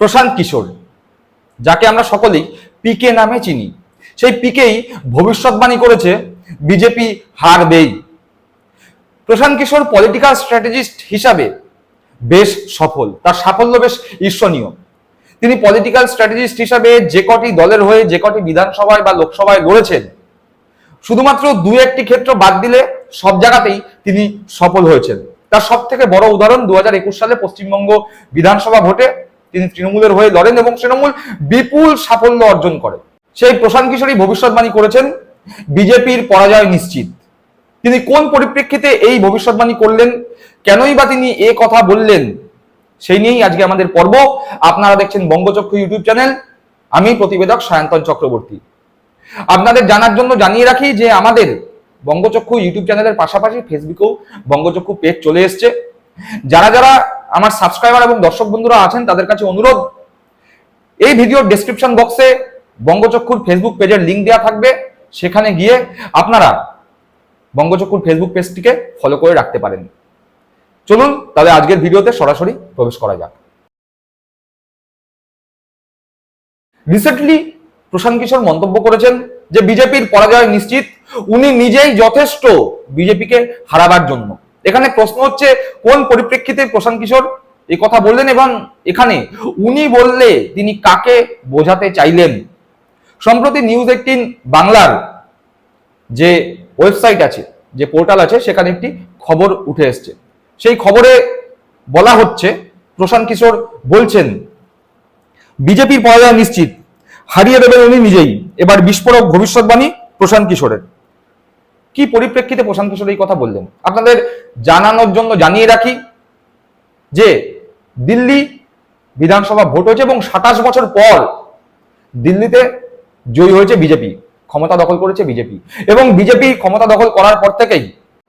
প্রশান্ত কিশোর, যাকে আমরা সকলেই পিকে নামে চিনি। সেই পিকেই ভবিষ্যৎবাণী করেছে বিজেপি হারবেই প্রশান্ত কিশোর পলিটিক্যাল স্ট্র্যাটেজিস্ট হিসাবে বেশ সফল, তার সাফল্য বেশ ঈর্ষণীয়। তিনি পলিটিক্যাল স্ট্র্যাটেজিস্ট হিসাবে যে কটি দলের হয়ে, যে কটি বিধানসভায় বা লোকসভায় লড়েছেন, শুধুমাত্র দু একটি ক্ষেত্র বাদ দিলে সব জায়গাতেই তিনি সফল হয়েছেন। তার সব থেকে বড় উদাহরণ দু হাজার একুশ সালে পশ্চিমবঙ্গ বিধানসভা ভোটে তিনি তৃণমূলের হয়ে লড়েন এবং তৃণমূল বিপুল সাফল্য অর্জন করে। সেই প্রশান্ত কিশোরী ভবিষ্যৎবাণী করেছেন, বিজেপির পরাজয় নিশ্চিত। তিনি কোন পরিপ্রেক্ষিতে এই ভবিষ্যৎবাণী করলেন, কেনই বা তিনি এ কথা বললেন, সেই নিয়েই আজকে আমাদের পর্ব। আপনারা দেখছেন বঙ্গচক্ষু ইউটিউব চ্যানেল। আমি প্রতিবেদক সায়ন্তন চক্রবর্তী। আপনাদের জানার জন্য জানিয়ে রাখি যে আমাদের বঙ্গচক্ষু ইউটিউব চ্যানেলের পাশাপাশি ফেসবুকেও বঙ্গচক্ষু পেজ চলে এসছে। যারা যারা আমার সাবস্ক্রাইবার এবং দর্শক বন্ধুরা আছেন, তাদের কাছে অনুরোধ, এই ভিডিওর ডেসক্রিপশন বক্সে বঙ্গচক্ষুর ফেসবুক পেজের লিংক দেওয়া থাকবে। সেখানে গিয়ে আপনারা বঙ্গচক্ষুর ফেসবুক পেজটিকে ফলো করে রাখতে পারেন। চলুন, তাহলে আজকের ভিডিওতে সরাসরি প্রবেশ করা যাক। রিসেন্টলি প্রশান্ত কিশোর মন্তব্য করেছেন যে, বিজেপির পরাজয় নিশ্চিত, উনি নিজেই যথেষ্ট বিজেপিকে হারাবার জন্য। এখানে প্রশ্ন হচ্ছে, কোন পরিপ্রেক্ষিতে প্রশান্ত কিশোর? এই কথা বললেন এবং এখানে উনি বললে তিনি কাকে বোঝাতে চাইলেন? সম্প্রতি নিউজ এইটিন বাংলার যে ওয়েবসাইট আছে, যে পোর্টাল আছে, সেখানে একটি খবর উঠে এসছে। সেই খবরে বলা হচ্ছে, প্রশান্ত কিশোর বলছেন, বিজেপির পরাজয় নিশ্চিত, হারিয়ে দেবেন উনি নিজেই। এবার বিস্ফোরক ভবিষ্যৎবাণী প্রশান্ত কিশোরের। কি পরিপ্রেক্ষিতে প্রশান্ত কিশোর এই কথা বললেন? আপনাদের জানানোর জন্য জানিয়ে রাখি যে দিল্লি বিধানসভা ভোট হয়েছে এবং সাতাশ বছর পর দিল্লিতে জয়ী হয়েছে বিজেপি। ক্ষমতা দখল করেছে বিজেপি। এবং বিজেপি ক্ষমতা দখল করার পর থেকেই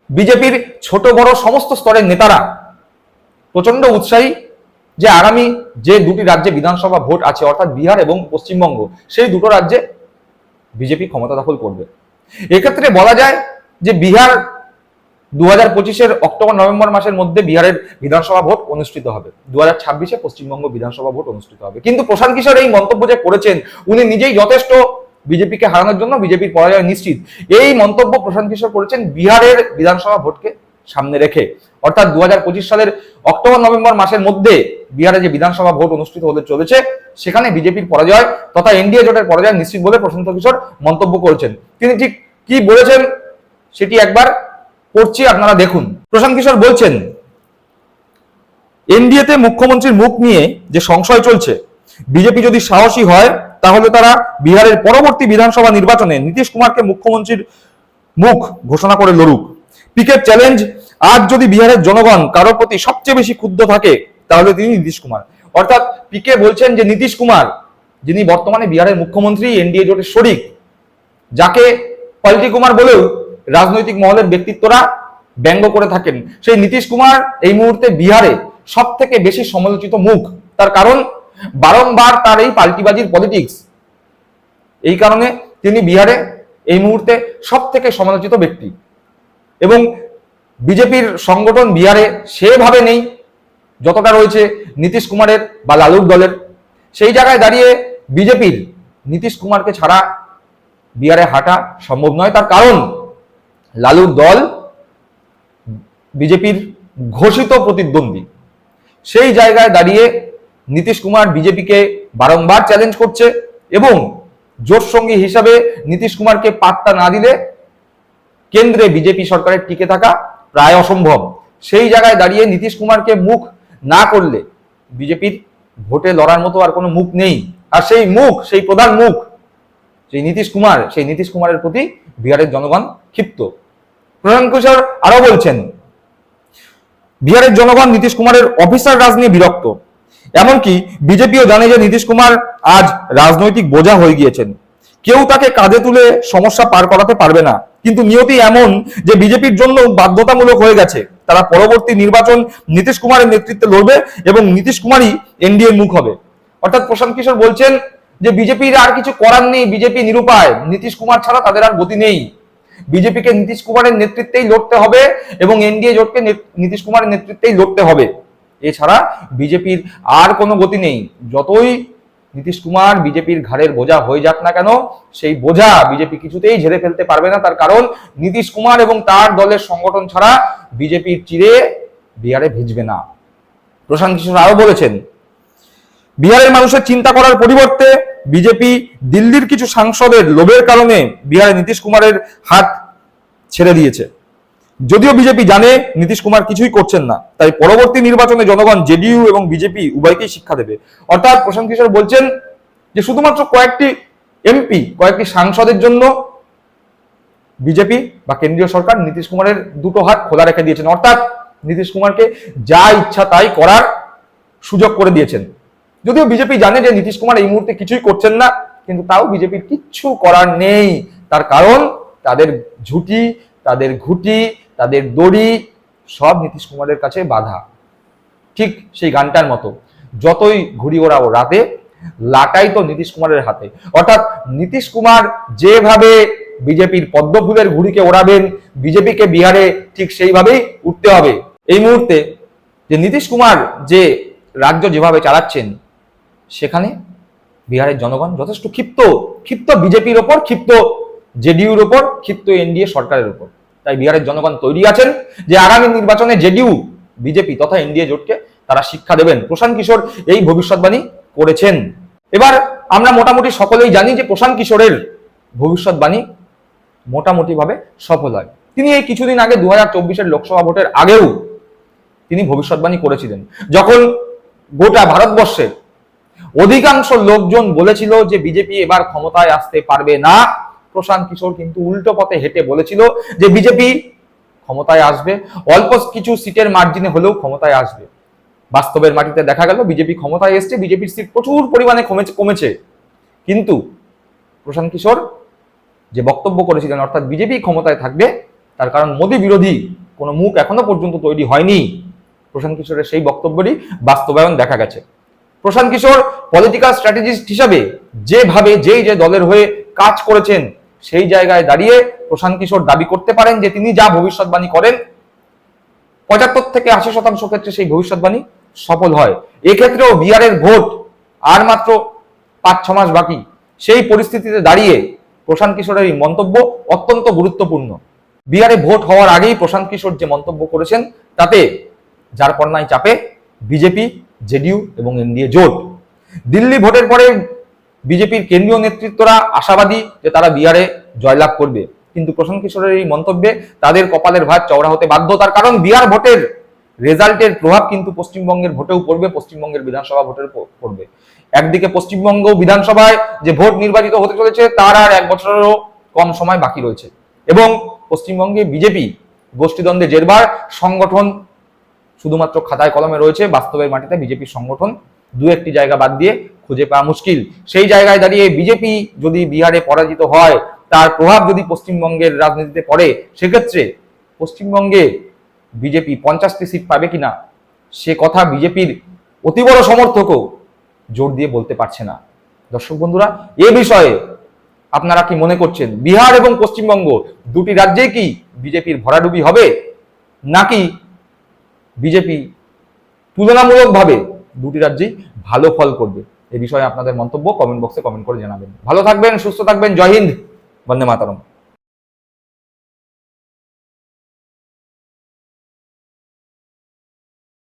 বিজেপির ছোট বড় সমস্ত স্তরের নেতারা প্রচণ্ড উৎসাহী যে আগামী যে দুটি রাজ্যে বিধানসভা ভোট আছে, অর্থাৎ বিহার এবং পশ্চিমবঙ্গ, সেই দুটো রাজ্যে বিজেপি ক্ষমতা দখল করবে। এক্ষেত্রে বলা যায় যে বিহার দু হাজার পঁচিশের অক্টোবর, নভেম্বর মাসের মধ্যে বিহারের বিধানসভা ভোট অনুষ্ঠিত হবে। দু হাজার ছাব্বিশে পশ্চিমবঙ্গ বিধানসভা ভোট অনুষ্ঠিত হবে। কিন্তু প্রশান্ত কিশোর এই মন্তব্য যে করেছেন, উনি নিজেই যথেষ্ট বিজেপিকে হারানোর জন্য বিজেপির পরাজয় নিশ্চিত। এই মন্তব্য প্রশান্ত কিশোর করেছেন বিহারের বিধানসভা ভোটকে সামনে রেখে। অর্থাৎ দু হাজার পঁচিশ সালের অক্টোবর, নভেম্বর মাসের মধ্যে বিহারে যে বিধানসভা ভোট অনুষ্ঠিত হতে চলেছে, সেখানে বিজেপির পরাজয় তথা এনডিএ জোটের পরাজয় নিশ্চিত বলে প্রশান্ত কিশোর মন্তব্য করেছেন। তিনি ঠিক কি বলেছেন সেটি একবার পড়ছি, আপনারা দেখুন। প্রশান্ত কিশোর বলছেন, এনডিএতে মুখ্যমন্ত্রীর মুখ নিয়ে যে সংশয় চলছে, বিজেপি যদি সাহসী হয়, তাহলে তারা বিহারের পরবর্তী বিধানসভা নির্বাচনে নীতিশ কুমারকে মুখ্যমন্ত্রীর মুখ ঘোষণা করে লড়ুক। পিকের চ্যালেঞ্জ, আজ যদি বিহারের জনগণ কারোর প্রতি সবচেয়ে বেশি ক্ষুব্ধ থাকে, তাহলে তিনি নীতিশ কুমার। অর্থাৎ পিকে বলছেন যে নীতিশ কুমার, যিনি বর্তমানে বিহারের মুখ্যমন্ত্রী, এনডিএ জোটের শরিক, যাকে পাল্টি কুমার বলেও রাজনৈতিক মহলের ব্যক্তিত্বরা ব্যঙ্গ করে থাকেন। সেই নীতিশ কুমার এই মুহূর্তে বিহারে সব থেকে বেশি সমালোচিত মুখ। তার কারণ, বারংবার তার এই পাল্টিবাজির পলিটিক্স এই কারণে তিনি বিহারে এই মুহূর্তে সব থেকে সমালোচিত ব্যক্তি। এবং বিজেপির সংগঠন বিহারে সেভাবে নেই, যতটা রয়েছে নীতিশ কুমারের বা লালুর দলের। সেই জায়গায় দাঁড়িয়ে বিজেপির নীতিশ কুমারকে ছাড়া বিহারে হাঁটা সম্ভব নয়। তার কারণ লালুর দল বিজেপির ঘোষিত প্রতিদ্বন্দ্বী। সেই জায়গায় দাঁড়িয়ে নীতিশ কুমার বিজেপিকে বারংবার চ্যালেঞ্জ করছে এবং জোট সঙ্গী হিসাবে নীতিশ কুমারকে পাত্তা না দিলে কেন্দ্রে বিজেপি সরকারের টিকে থাকা প্রায় অসম্ভব। সেই জায়গায় দাঁড়িয়ে নীতিশ কুমারকে মুখ না করলে বিজেপির ভোটে লড়ার মতো আর কোনো মুখ নেই। আর সেই মুখ, সেই প্রধান মুখ, সেই নীতিশ কুমার, সেই নীতিশ কুমারের প্রতি বিহারের জনগণ ক্ষিপ্ত। প্রধান কিশোর আরও বলছেন, বিহারের জনগণ নীতিশ কুমারের অফিসার রাজ নিয়ে বিরক্ত। এমনকি বিজেপিও জানে যে নীতিশ কুমার আজ রাজনৈতিক বোঝা হয়ে গিয়েছেন। কেউ তাকে কাঁধে তুলে সমস্যা পার করাতে পারবে না। কিন্তু নিয়তি এমন যে বিজেপির জন্য বাধ্যতামূলক হয়ে গেছে। তারা পরবর্তী নির্বাচন নীতিশ কুমারের নেতৃত্বে লড়বে এবং নীতিশ কুমারই এনডিএ মুখ হবে। অর্থাৎ প্রশান্ত কিশোর বলছেন যে বিজেপির আর কিছু করার নেই, বিজেপি নিরুপায়। নীতিশ কুমার ছাড়া তাদের আর গতি নেই। বিজেপিকে নীতিশ কুমারের নেতৃত্বেই লড়তে হবে এবং এনডিএ জোটকে নীতিশ কুমারের নেতৃত্বেই লড়তে হবে। এছাড়া বিজেপির আর কোনো গতি নেই। যতই নীতিশ কুমার বিজেপির ঘাড়ের বোঝা হয়ে যাক না কেন, সেই বোঝা বিজেপি কিছুতেই ঝেড়ে ফেলতে পারবে না। তার কারণ নীতিশ কুমার এবং তার দলের সংগঠন ছাড়া বিজেপির চিরে বিহারে ভিজবে না। প্রশান্ত কিশোর আরও বলেছেন, বিহারের মানুষের চিন্তা করার পরিবর্তে বিজেপি দিল্লির কিছু সাংসদের লোভের কারণে বিহারে নীতিশ কুমারের হাত ছেড়ে দিয়েছে। যদিও বিজেপি জানে নীতিশ কুমার কিছুই করছেন না, তাই পরবর্তী নির্বাচনে জনগণ জেডিইউ এবং বিজেপি উভয়কেই শিক্ষা দেবে। অর্থাৎ প্রশান্ত কিশোর বলছেন যে শুধুমাত্র কয়েকটি এমপি, কয়েকটি সাংসদের জন্য বিজেপি বা কেন্দ্রীয় সরকার নীতিশ কুমারের দুটো হাত খোলা রেখে দিয়েছেন। অর্থাৎ নীতিশ কুমারকে যা ইচ্ছা তাই করার সুযোগ করে দিয়েছেন। যদিও বিজেপি জানে যে নীতিশ কুমার এই মুহূর্তে কিছুই করছেন না, কিন্তু তাও বিজেপির কিচ্ছু করার নেই। তার কারণ, তাদের ঝুটি, তাদের ঘুটি, তাদের দড়ি, সব নীতিশ কুমারের কাছে বাধা। ঠিক সেই গানটার মতো। যতই ঘুরি ওড়াও রাতে, লাটাই তো নীতিশ কুমারের হাতে। অর্থাৎ নীতিশ কুমার যেভাবে বিজেপির পদ্মফুলের ঘুড়িকে ওড়াবেন বিজেপিকে বিহারে ঠিক সেইভাবেই উঠতে হবে। এই মুহূর্তে যে নীতিশ কুমার যে রাজ্য যেভাবে চালাচ্ছেন সেখানে বিহারের জনগণ যথেষ্ট ক্ষিপ্ত ক্ষিপ্ত বিজেপির ওপর, ক্ষিপ্ত জেডিইউর ওপর, ক্ষিপ্ত এনডিএ সরকারের ওপর। তাই বিহারের জনগণ তৈরি আছেন যে আগামী নির্বাচনে জেডিইউ বিজেপি তথা এনডিএ জোটকে তারা শিক্ষা দেবেন। প্রশান্ত কিশোর এই ভবিষ্যৎবাণী করেছেন। এবার আমরা মোটামুটি সকলেই জানি যে প্রশান্ত কিশোরের ভবিষ্যৎবাণী মোটামুটি ভাবে সফল হয়। তিনি এই কিছুদিন আগে দু হাজার লোকসভা ভোটের আগেও তিনি ভবিষ্যৎবাণী করেছিলেন। যখন গোটা ভারতবর্ষের অধিকাংশ লোকজন বলেছিল যে বিজেপি এবার ক্ষমতায় আসতে পারবে না। প্রশান্ত কিশোর কিন্তু উল্টো পথে হেঁটে বলেছিল যে বিজেপি ক্ষমতায় আসবে। অল্প কিছু সিটের মার্জিনে হলেও ক্ষমতায় আসবে। বাস্তবের মাটিতে দেখা গেল, বিজেপি ক্ষমতায় এসছে, বিজেপির সিট প্রচুর পরিমাণে কমেছে কমেছে। কিন্তু প্রশান্ত কিশোর যে বক্তব্য করেছিলেন, অর্থাৎ বিজেপি ক্ষমতায় থাকবে, তার কারণ মোদী বিরোধী কোনো মুখ এখনও পর্যন্ত তৈরি হয়নি। প্রশান্ত কিশোরের সেই বক্তব্যেরই বাস্তবায়ন দেখা গেছে। প্রশান্ত কিশোর পলিটিক্যাল স্ট্র্যাটেজিস্ট হিসাবে যেভাবে যেই যে দলের হয়ে কাজ করেছেন, সেই জায়গায় দাঁড়িয়ে প্রশান্ত কিশোর দাবি করতে পারেন যে তিনি যা ভবিষ্যৎবাণী করেন, পঁচাত্তর থেকে আশি শতাংশ ক্ষেত্রে সেই ভবিষ্যৎবাণী সফল হয়। এক্ষেত্রেও বিহারের ভোট আর মাত্র পাঁচ, ছ মাস বাকি। সেই পরিস্থিতিতে দাঁড়িয়ে প্রশান্ত কিশোরের এই মন্তব্য অত্যন্ত গুরুত্বপূর্ণ। বিহারে ভোট হওয়ার আগেই প্রশান্ত কিশোর যে মন্তব্য করেছেন, তাতে যার কন্যায় চাপে বিজেপি, জেডিইউ এবং এনডিএ জোট। দিল্লি ভোটের পরে বিজেপির কেন্দ্রীয় নেতৃত্বরা আশাবাদী যে তারা বিহারে জয়লাভ করবে। কিন্তু প্রশান্ত কিশোরের এই মন্তব্যে তাদের কপালের ভাত চওড়া হতে বাধ্য। তার কারণ বিহার ভোটের রেজাল্টের প্রভাব কিন্তু পশ্চিমবঙ্গের ভোটেও পড়বে, পশ্চিমবঙ্গের বিধানসভা ভোটের পড়বে। একদিকে পশ্চিমবঙ্গ বিধানসভায় যে ভোট নির্বাচিত হতে চলেছে, তার আর এক বছরেরও কম সময় বাকি রয়েছে। এবং পশ্চিমবঙ্গে বিজেপি গোষ্ঠীদ্বন্দ্বে জেরবার সংগঠন শুধুমাত্র খাতায় কলমে রয়েছে বাস্তবের মাটিতে বিজেপির সংগঠন দু একটি জায়গা বাদ দিয়ে খুঁজে পাওয়া মুশকিল। সেই জায়গায় দাঁড়িয়ে বিজেপি যদি বিহারে পরাজিত হয়, তার প্রভাব যদি পশ্চিমবঙ্গের রাজনীতিতে পড়ে, সেক্ষেত্রে পশ্চিমবঙ্গে বিজেপি পঞ্চাশটি সিট পাবে কিনা, সে কথা বিজেপির অতি বড় সমর্থকও জোর দিয়ে বলতে পারছে না। দর্শক বন্ধুরা, এ বিষয়ে আপনারা কি মনে করছেন, বিহার এবং পশ্চিমবঙ্গ দুটি রাজ্যে কি বিজেপির ভরাডুবি হবে, নাকি বিজেপি তুলনামূলকভাবে দুটি রাজ্যেই ভালো ফল করবে। এ বিষয়ে আপনাদের মন্তব্য কমেন্ট বক্সে কমেন্ট করে জানাবেন। ভালো থাকবেন, সুস্থ থাকবেন। জয় হিন্দ, বন্দে মাতারম।